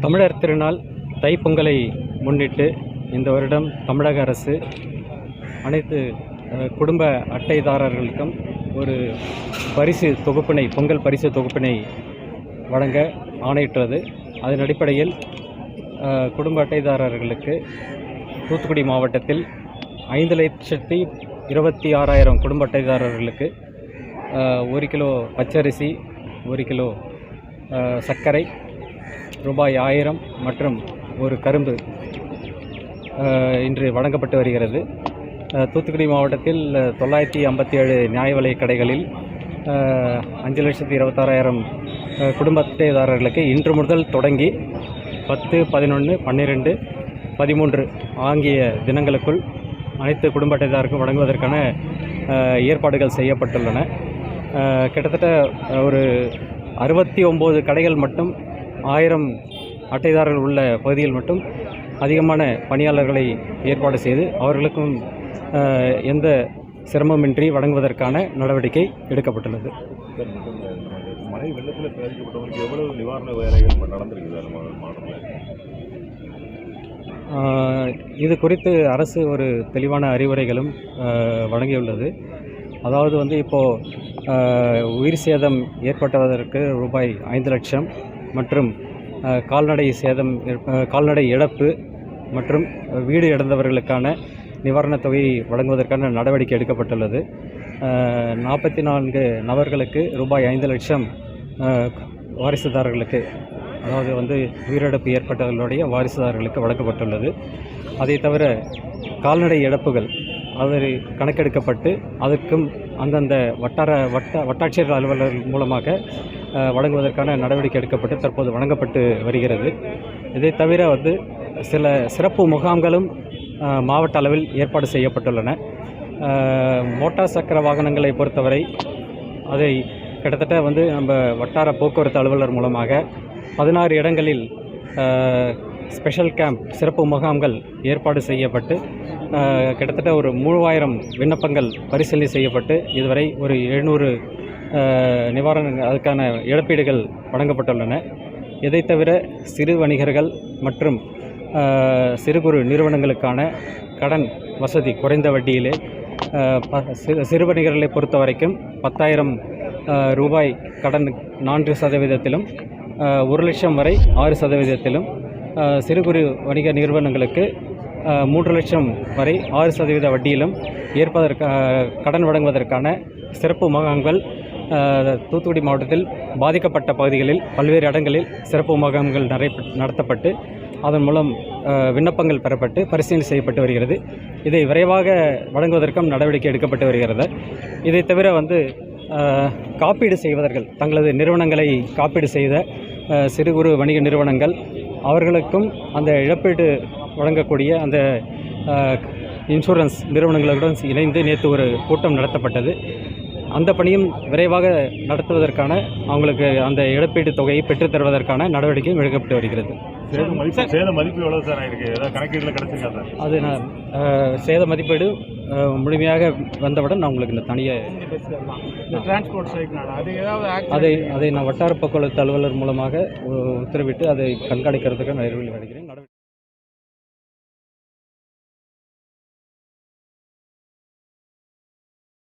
தமிழர் திருநாள் தைப்பொங்கலை முன்னிட்டு இந்த வருடம் தமிழக அரசு அனைத்து குடும்ப அட்டைதாரர்களுக்கும் ஒரு பரிசு தொகுப்பினை பொங்கல் பரிசு தொகுப்பினை வழங்க ஆணையிட்டது அதன் அடிப்படையில் குடும்ப அட்டைதாரர்களுக்கு தூத்துக்குடி மாவட்டத்தில் ஐந்து லட்சத்தி இருபத்தி ஆறாயிரம் குடும்ப அட்டைதாரர்களுக்கு ஒரு கிலோ பச்சரிசி ஒரு கிலோ சர்க்கரை ரூபாய் ஆயிரம் மற்றும் ஒரு கரும்பு இன்று வழங்கப்பட்டு வருகிறது. தூத்துக்குடி மாவட்டத்தில் தொள்ளாயிரத்தி ஐம்பத்தி ஏழு நியாய விலை கடைகளில் அஞ்சு லட்சத்தி இருபத்தாறாயிரம் குடும்ப அட்டைதாரர்களுக்கு இன்று முதல் தொடங்கி பத்து பதினொன்று பன்னிரெண்டு பதிமூன்று ஆகிய தினங்களுக்குள் அனைத்து குடும்ப அட்டைதாருக்கும் வழங்குவதற்கான ஏற்பாடுகள் செய்யப்பட்டுள்ளன. கிட்டத்தட்ட ஒரு அறுபத்தி ஒம்பது கடைகள் மட்டும் ஆயிரம் அட்டைதாரர்கள் உள்ள பகுதியில் மட்டும் அதிகமான பணியாளர்களை ஏற்பாடு செய்து அவர்களுக்கும் எந்த சிரமமின்றி வழங்குவதற்கான நடவடிக்கை எடுக்கப்பட்டுள்ளது. மழை வெள்ளத்தில் பாதிக்கப்பட்டவங்களுக்கு எவ்வளவு நிவாரண வேலைகள் இப்ப நடந்திருக்கு சார் நம்ம மாவட்டத்தில்? ஆஹ் இது குறித்து அரசு ஒரு தெளிவான அறிவுரைகளும் வழங்கியுள்ளது. அதாவது வந்து இப்போது உயிர் சேதம் ஏற்பட்டதற்கு ரூபாய் ஐந்து லட்சம் மற்றும் கால்நடை சேதம் கால்நடை இழப்பு மற்றும் வீடு இழந்தவர்களுக்கான நிவாரணத் தொகையை வழங்குவதற்கான நடவடிக்கை எடுக்கப்பட்டுள்ளது. நாற்பத்தி நான்கு நபர்களுக்கு ரூபாய் ஐந்து லட்சம் வாரிசுதாரர்களுக்கு அதாவது வந்து உயிரிழப்பு ஏற்பட்டவர்களுடைய வாரிசுதாரர்களுக்கு வழங்கப்பட்டுள்ளது. அதை தவிர கால்நடை இழப்புகள் அது கணக்கெடுக்கப்பட்டு அதற்கும் அந்தந்த வட்டார வட்ட வட்டாட்சியர் அலுவலர் மூலமாக வழங்குவதற்கான நடவடிக்கை எடுக்கப்பட்டு தற்போது வழங்கப்பட்டு வருகிறது. இதை தவிர வந்து சில சிறப்பு முகாம்களும் மாவட்ட அளவில் ஏற்பாடு செய்யப்பட்டுள்ளன. மோட்டார் சக்கர வாகனங்களை பொறுத்தவரை அதை கிட்டத்தட்ட வந்து நம்ம வட்டார போக்குவரத்து அலுவலர் மூலமாக பதினாறு இடங்களில் ஸ்பெஷல் கேம்ப் சிறப்பு முகாம்கள் ஏற்பாடு செய்யப்பட்டு கிட்டத்தட்ட ஒரு மூவாயிரம் விண்ணப்பங்கள் பரிசீலனை செய்யப்பட்டு இதுவரை ஒரு எழுநூறு நிவாரண அதுக்கான இழப்பீடுகள் வழங்கப்பட்டுள்ளன. இதை தவிர சிறு வணிகர்கள் மற்றும் சிறு குறு நிறுவனங்களுக்கான கடன் வசதி குறைந்த வட்டியிலே ப- சிறு சிறு வணிகர்களை பொறுத்த வரைக்கும் பத்தாயிரம் ரூபாய் கடன் நான்கு சதவீதத்திலும் ஒரு லட்சம் வரை ஆறு சதவீதத்திலும் சிறு குறு வணிக நிறுவனங்களுக்கு மூன்று லட்சம் வரை ஆறு சதவீத வட்டியிலும் ஏற்பதற்கு கடன் வழங்குவதற்கான சிறப்பு முகாம்கள் தூத்துக்குடி மாவட்டத்தில் பாதிக்கப்பட்ட பகுதிகளில் பல்வேறு இடங்களில் சிறப்பு முகாம்கள் நடை நடத்தப்பட்டு அதன் மூலம் விண்ணப்பங்கள் பெறப்பட்டு பரிசீலனை செய்யப்பட்டு வருகிறது. இதை விரைவாக வழங்குவதற்கும் நடவடிக்கை எடுக்கப்பட்டு வருகிறது. இதை தவிர வந்து காப்பீடு செய்வதர்கள் தங்களது நிறுவனங்களை காப்பீடு செய்த சிறு குறு வணிக நிறுவனங்கள் அவர்களுக்கும் அந்த இழப்பீடு வழங்கக்கூடிய அந்த இன்சூரன்ஸ் நிறுவனங்களுடன் இணைந்து நேற்று ஒரு கூட்டம் நடத்தப்பட்டது. அந்த பணியும் விரைவாக நடத்துவதற்கான அவங்களுக்கு அந்த இழப்பீட்டு தொகையை பெற்றுத் தருவதற்கான நடவடிக்கையும் எடுக்கப்பட்டு வருகிறது. அது நான் சேத மதிப்பீடு முழுமையாக வந்தவுடன் நான் உங்களுக்கு இந்த தனியை அது அதை நான் வட்டார போக்குவரத்து அலுவலர் மூலமாக உத்தரவிட்டு அதை கண்காணிக்கிறதுக்கு நான் அறிவுரை அளிக்கிறேன்